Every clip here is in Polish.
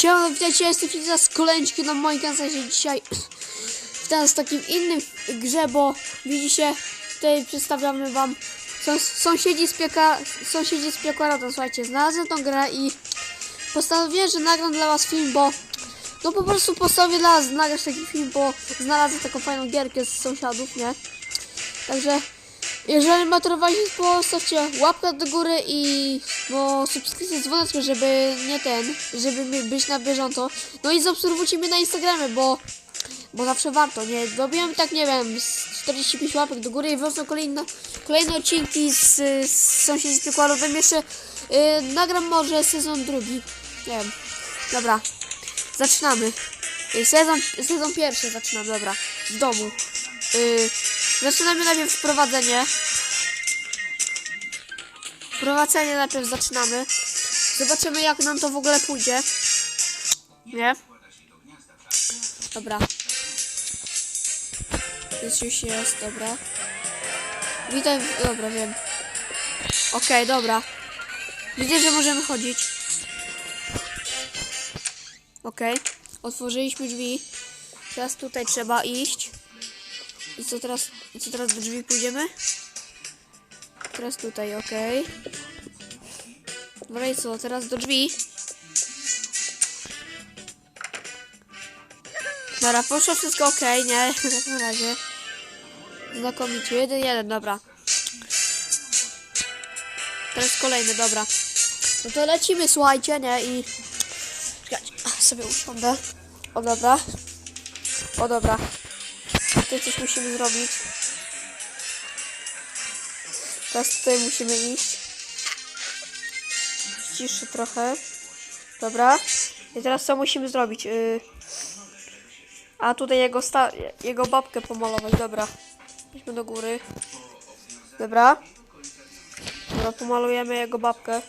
Siema, witajcie, ja jestem Fiza z kolejniczki na moim kanale dzisiaj w teraz takim innym grze, bo widzicie, tutaj przedstawiamy wam sąs sąsiedzi z pieka sąsiedzi z piekora, to słuchajcie, znalazłem tą grę i postanowiłem, że nagram dla was film, bo no po prostu postanowię dla was nagrać taki film, bo znalazłem taką fajną gierkę z sąsiadów, nie? Także jeżeli maturowaliście, to stawcie łapkę do góry i no, subskrypcję z dzwoneczkiem, żeby nie ten, żeby być na bieżąco. No i zaobserwujcie mnie na Instagramie, bo, bo zawsze warto, nie? Robiłem tak, nie wiem, z 45 łapek do góry i wrosną kolejne, kolejne odcinki z, z sąsiedzi z przykładowym. Jeszcze yy, nagram może sezon drugi. Nie wiem. Dobra, zaczynamy. Yy, Sezon, sezon pierwszy zaczynamy, dobra. W domu. Yy, zaczynamy najpierw wprowadzenie. Wprowadzenie najpierw zaczynamy. Zobaczymy jak nam to w ogóle pójdzie. Nie? Dobra. Już już jest, dobra. Witaj, dobra, wiem. Okej, dobra. Widzę, że możemy chodzić. Okej. Otworzyliśmy drzwi. Teraz tutaj trzeba iść. Co teraz? Co teraz do drzwi pójdziemy? Teraz tutaj, okej. Dobra i co? Teraz do drzwi. Dobra, poszło wszystko ok, nie? Na razie. Znakomicie. Jeden, jeden, dobra. Teraz kolejny, dobra. No to lecimy, słuchajcie, nie? I... Czekajcie, sobie usiądę. O, dobra. O, dobra. Tutaj coś musimy zrobić. Teraz tutaj musimy iść. Ciszy trochę. Dobra. I teraz co musimy zrobić? Yy... A tutaj jego sta jego babkę pomalować. Dobra. Idźmy do góry. Dobra. Dobra, pomalujemy jego babkę.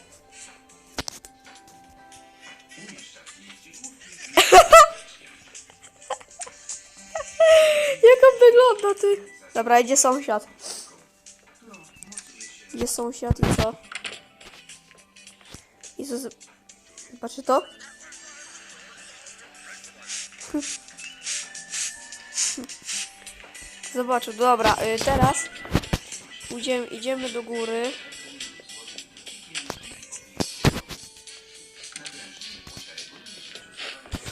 Jak wygląda, ty? Dobra, idzie sąsiad. Idzie sąsiad i co? I co? z- Patrzy to? Zobaczę, dobra, y, teraz idziemy, idziemy do góry.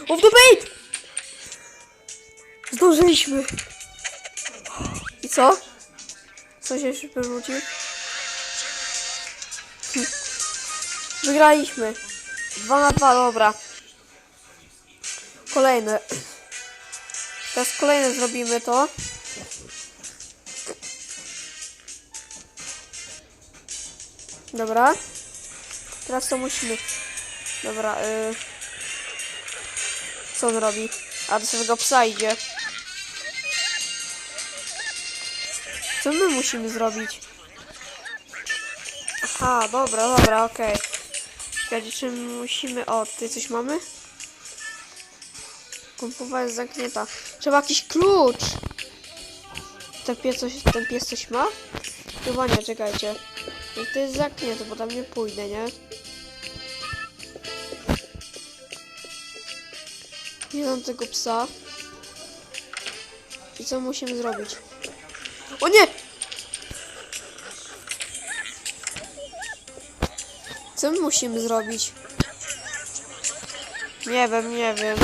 Off the bait! Zdążyliśmy. Co? Co się jeszcze wyrzucił? Hm. Wygraliśmy. Dwa na dwa, dobra. Kolejne. Teraz kolejne zrobimy to. Dobra. Teraz to musimy. Dobra, y... Co on robi? A do swojego psa idzie. Co my musimy zrobić? Aha, dobra, dobra, okej. Czekajcie, czy musimy... O, ty coś mamy? Kumpowa jest zamknięta. Trzeba jakiś klucz! Ten pies coś, ten pies coś ma? Chyba nie, czekajcie. No to jest zamknięte, bo tam nie pójdę, nie? Nie mam tego psa. I co musimy zrobić? O nie! Co my musimy zrobić? Nie wiem, nie wiem.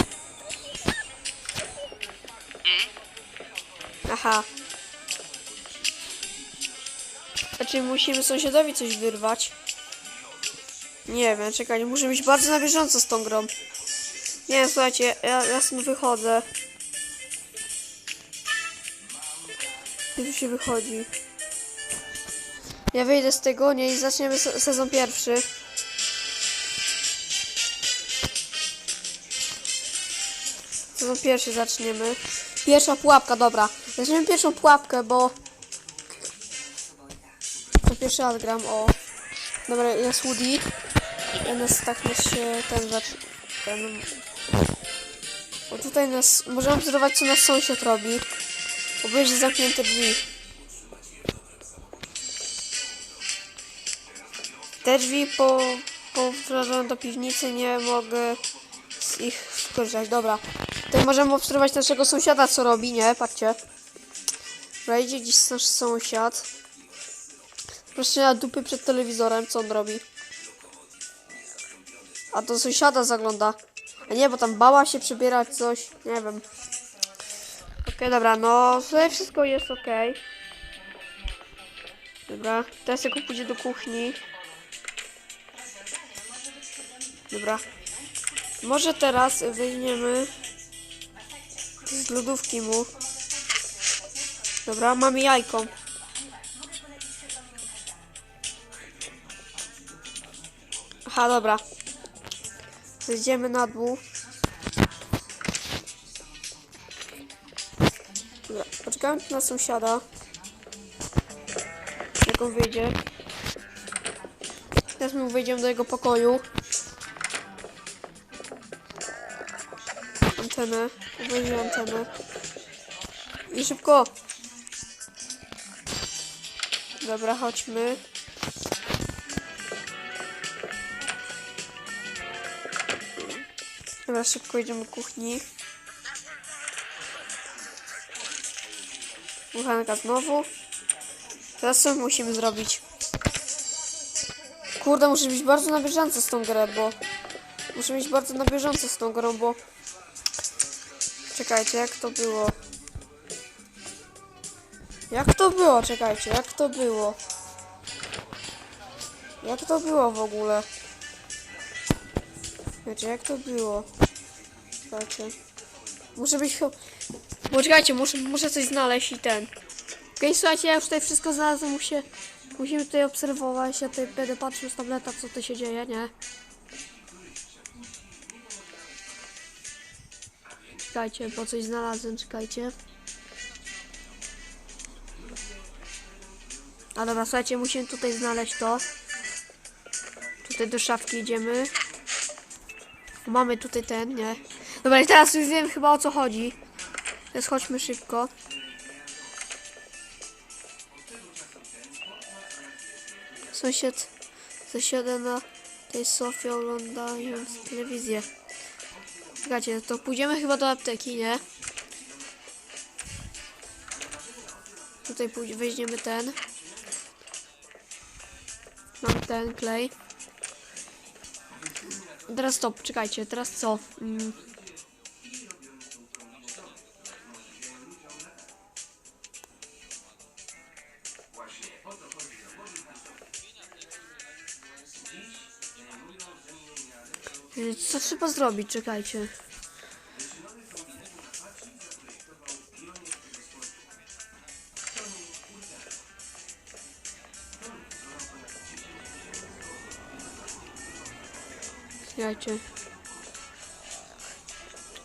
Aha. Znaczy musimy sąsiadowi coś wyrwać. Nie wiem, czekaj, muszę być bardzo na bieżąco z tą grą. Nie, słuchajcie, ja, ja wychodzę. Gdzie się wychodzi? Ja wyjdę z tego, nie, i zaczniemy se sezon pierwszy. Sezon pierwszy zaczniemy. Pierwsza pułapka, dobra. Zaczniemy pierwszą pułapkę, bo... To pierwszy raz gram, o. Dobra, jest Woody. Ja nas tak nas się ten. Ten... Bo tutaj nas... Możemy obserwować, co nasz sąsiad robi. Będzie zamknięte drzwi. Te drzwi po, po wprowadzeniu do piwnicy nie mogę z ich skorzystać. Dobra. Tutaj możemy obserwować naszego sąsiada, co robi, nie? Patrzcie. Wejdzie dziś nasz sąsiad. Proszę na dupy przed telewizorem, co on robi. A do sąsiada zagląda. A nie, bo tam bała się przybierać coś. Nie wiem. Okej, dobra, no tutaj wszystko jest okej. Dobra, teraz jak pójdzie do kuchni. Dobra. Może teraz weźmiemy z lodówki mu. Dobra, mamy jajko. Aha, dobra. Zejdziemy na dół. Dobra, na sąsiada. Jak on wyjdzie. Teraz my wejdziemy do jego pokoju. Antenę. Weźmie antenę. I szybko. Dobra, chodźmy. Dobra, szybko idziemy do kuchni. Kuchenka znowu. Teraz co musimy zrobić? Kurde, muszę być bardzo na bieżąco z tą grę, bo... Muszę być bardzo na bieżąco z tą grą, bo... Czekajcie, jak to było? Jak to było? Czekajcie, jak to było? Jak to było w ogóle? Wiecie, jak to było? Czekajcie. Muszę być... Poczekajcie, muszę, muszę coś znaleźć i ten. Okej, słuchajcie, ja już tutaj wszystko znalazłem, muszę, musimy tutaj obserwować, ja tutaj będę patrzył z tableta, co tu się dzieje, nie? Czekajcie, bo coś znalazłem, czekajcie. A dobra, słuchajcie, musimy tutaj znaleźć to. Tutaj do szafki idziemy. Mamy tutaj ten, nie? Dobra, i teraz już wiem chyba o co chodzi. Teraz chodźmy szybko. Sąsiad zasiada na tej sofie oglądając telewizję. Czekajcie, to pójdziemy chyba do apteki, nie? Tutaj weźmiemy ten. Mam ten klej. Teraz stop, czekajcie, teraz co? Mm. Co trzeba zrobić? Czekajcie. Czekajcie.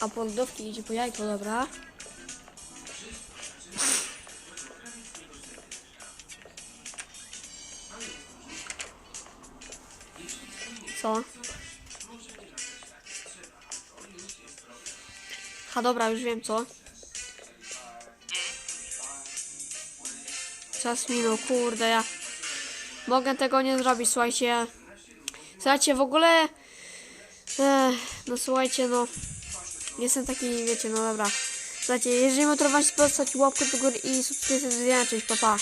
A po lodówki idzie po jajko, dobra. Co? Ha, dobra, już wiem co. Czas minął, kurde, ja mogę tego nie zrobić, słuchajcie. Słuchajcie, w ogóle... Ech, no słuchajcie, no... Jestem taki, wiecie, no dobra. Słuchajcie, jeżeli się, to łapkę do góry i subskrypcję, cześć, pa pa.